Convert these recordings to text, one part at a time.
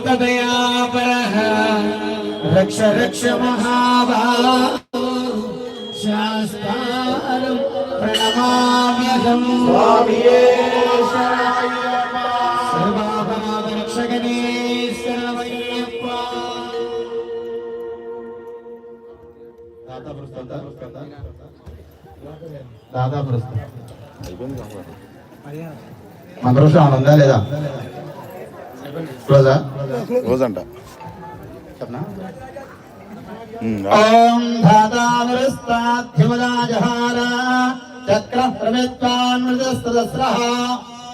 सर्वभूतदयापरः रक्ष रक्ष महाभाव शास्तारं प्रणमाम्यहं स्वामिये सर्वापराधरक्षगणे सर्वयप्पा दादा पुरस्कार दादा पुरस्कार అందరూ ఆనందా లేదా రోజా? రోజంట. ఓం ధాతావరస్తాధ్యమదాజహార చక్ర ప్రమిత్వాన్మృతస్తదస్రః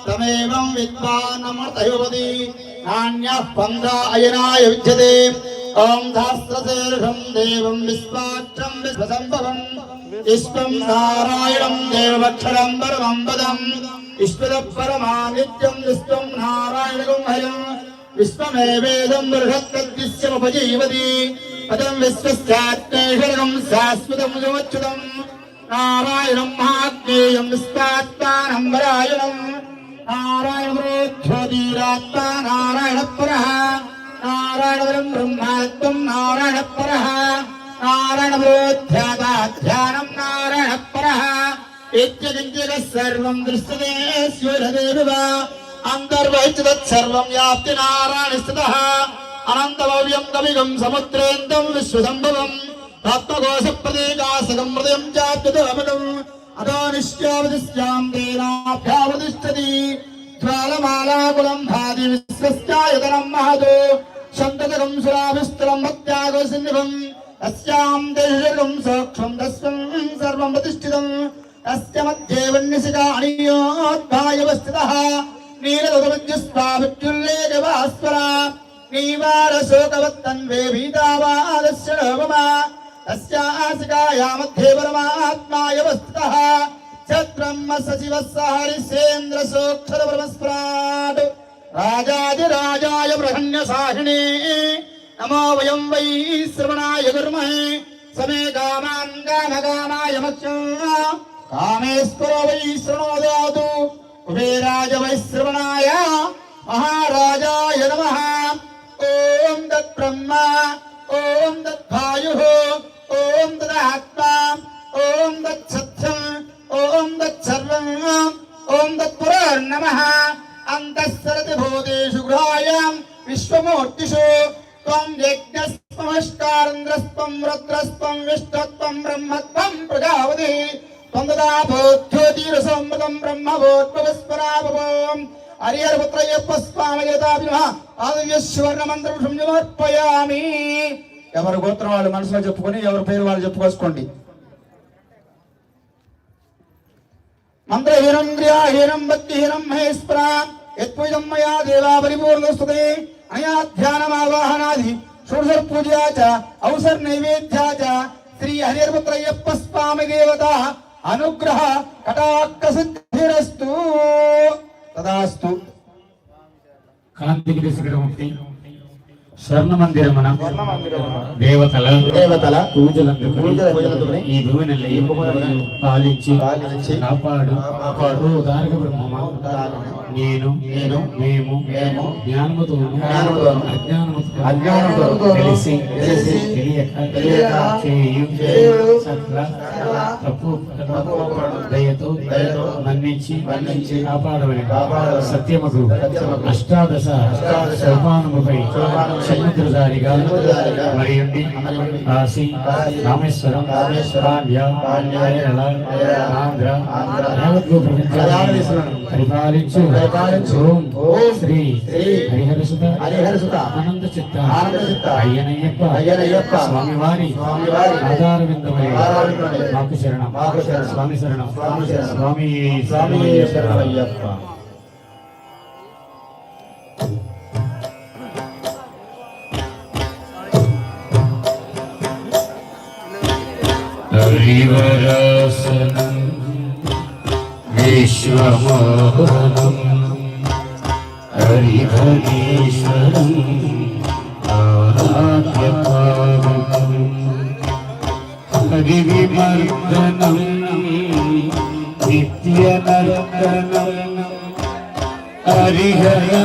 తమేవం విద్వానమృతయోపది నాణ్యః పందా అయనాయ విద్యతే. ఓం ధాస్రశీర్షం దేవం విశ్వాక్షం విశ్వసంభవం విశ్వం నారాయణం దేవక్షరం పరమం పదం. ईश्वरपरमानित्यं निष्ठं नारायणगं हयं विश्वमेवेदं बृहत्तद्विश्यमुपजीवति पदं विश्वस्यात्मेश्वरगं शाश्वतमुदमच्युतं नारायणं महाज्ञेयं विस्तात्तानं वरायणं नारायणरोद्धोदीरात्ता नारायणपरः नारायणवरं ब्रह्मात्मं नारायणपरः नारायणवरोध्यादाध्यानं नारायणपरः బ్రహ్మాత్మం నారాయణ పరః నారాయణమరోధ్యాతాధ్యానం నారాయణ సర్వం దృశ్యతే స్వరదేవ సర్వం వ్యాప్తి నారాయణ స్థిత అనంతభవ్యం కవిగం సముద్రేందం విశ్వసంభవం తత్వకోశ ప్రదేకాశకం హృదయం చాప్యతమకం అదో నిశ్చావతిశ్చాం దేనాభ్యావతిష్టతి జ్వాలమాలాకులం భాది విశ్వస్యాయతనం మహదో సంతతరం సురాభిస్తరం భక్త్యాగో భక్త్యాగోసిన్నిభం తస్యాం దేశం సోక్షం తస్వం సర్వం ప్రతిష్ఠితం తస్య మధ్యే వన్యసికా అణియోద్భాయవస్థితः నీలదోమజ్జస్వాభిత్యుల్లేఖవాస్వర నీవారశోకవత్తన్వే భీతావాదస్య నోమమ తస్యాసికాయా మధ్యే పరమాత్మాయవస్థితः ఛత్రమ్మ సచివ సహరిసేంద్ర సోక్షర పరమస్ఫురాట్ రాజాదిరాజాయ బ్రహ్మణ్య సాహిణే నమో వయం వై శ్రవణాయ గుర్మహే సమే కామాన్ కామకామాయ మత్స్యం కామేశ్వరో వై శృణోదాతు కుబేరాజ వై శ్రవణాయ మహారాజాయ నమ. ఓం దత్ బ్రహ్మ ఓం దత్ వాయు ఓం దదాత్మా ఓం దత్ సత్యం ఓం దత్ సర్వం ఓం దత్ పునర్నమః అంతఃసరతి భూతేషు గృహాయాం విశ్వమూర్తిషు. త్వం యజ్ఞస్వమస్కారంద్రస్వం రుద్రస్వం విష్ణుత్వం బ్రహ్మత్వం ప్రజావతి త్వం తదా భూజ్యోతిరసమృతం సమర్పయామి ఎవరి గోత్రం వాళ్ళు మనసులో చెప్పుకొని ఎవరి పేరు వాళ్ళు చెప్పుకోసుకోండి. మంత్రహీనం క్రియాహీనం భక్తిహీనం మహేశ్వర యత్పుజం మయా దేవా పరిపూర్ణస్తుతే. అయా ధ్యానమావాహనాది షోడశ పూజా చ అవసర నైవేద్యా చ శ్రీ హరిర్పుత్రయ్యప్ప స్వామి దేవత అనుగ్రహ కటాక్ష సిద్ధిరస్తు తదాస్తు కాంతిగిరి శిఖరముక్తి స్వర్ణ మందిరమున దేవతల దేవతల పూజలందుకు పూజలందుకు ఈ భూమిని పాలించి కాపాడు. కాపాడు. బ్రహ్మమా నేను నేను మేము మేము జ్ఞానముతోను అజ్ఞానముతో తెలిసి తెలిసి తెలియక తెలియక చేయు సకల తప్పు దయతో దయతో మన్నించి మన్నించి కాపాడమని కాపాడమని సత్యముకు అష్టాదశ సోపానముపై సోపానముపై సముద్రధారిగా సముద్రధారిగా మరియుండి. కాశీ రామేశ్వరం పాండ్య కేరళ ఆంధ్ర పరిపాలించు. ఓం శ్రీ హరిహరసుత. హరిహరసుత. ఆనంద చిత్త అయ్యనయ్యప్ప. అయ్యనయ్యప్ప. స్వామివారి. స్వామివారి. ఆధార విందమై ఆధారవిందమై మాకు శరణం. మాకు శరణం. స్వామి శరణం. స్వామి. స్వామి స్వామి శరణమయ్యప్ప. हरिवरासनं विश्वमोहनं हरिभगेश्वरम् आराध्यपावकम् हरिविमर्दनं नित्यनर्दनं हरिहरा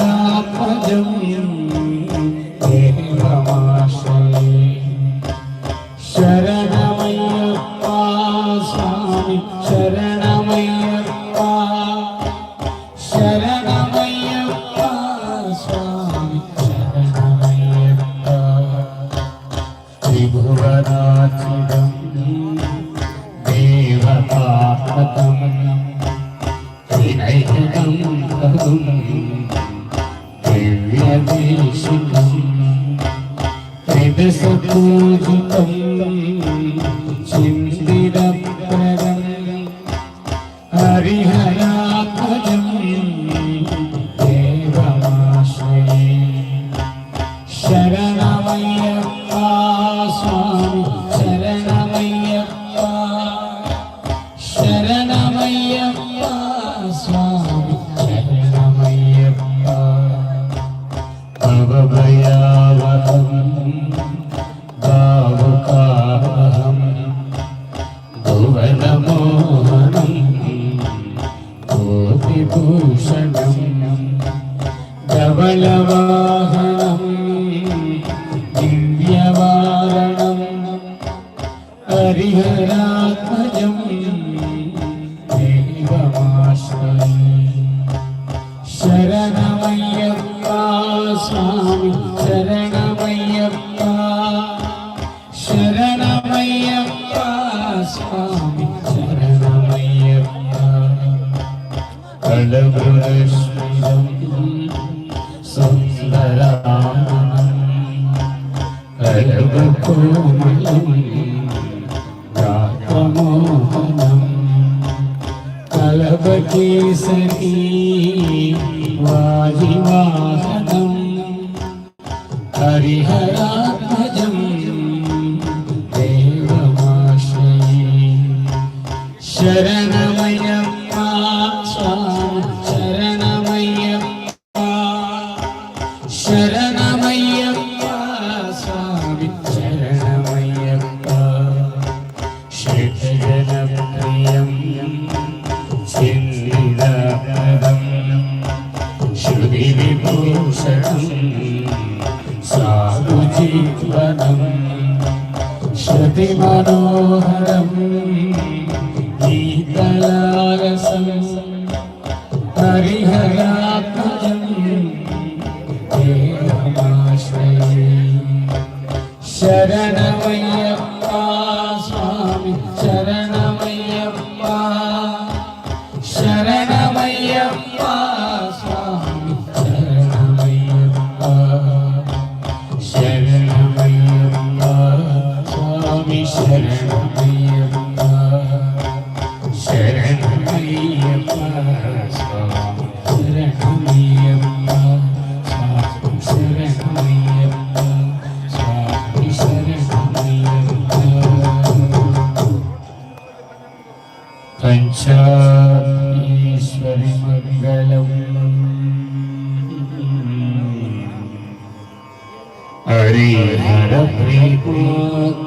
त्रिभुवनाचिदं देवतापतं त्रिनैकं तदुं दिव्यदेशिकं त्रिदशपूजितं चिन्तितप्रदं हरिहरात्मजम् കലപകേസരി വാഹിവാഹനം ഹരിഹരാത്മജം ദേവമാശ്രയ ശരണമയം സാധുജീവനം ശ്രുതിമനോഹരം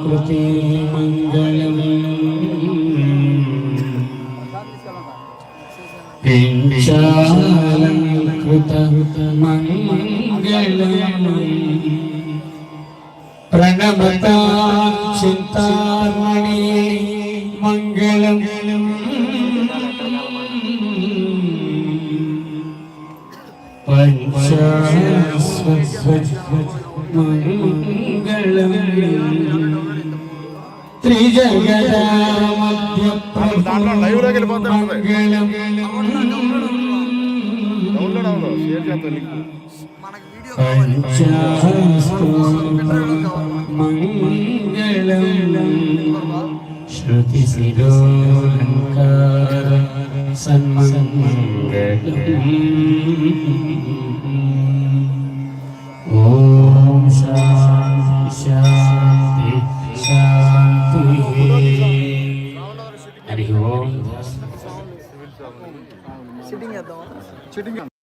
कृते मङ्गलम् शालं कृतमङ्गलम् प्रणमता चिन्तामणि मङ्गलम् पञ्चास्वस्वज्वज् मङ्गलम् ലൈവിലേക്ക് മംഗളം ശ്രുതി സിരോലങ്കാര സന്മംഗളം హరి ఓం సిట్టింగ్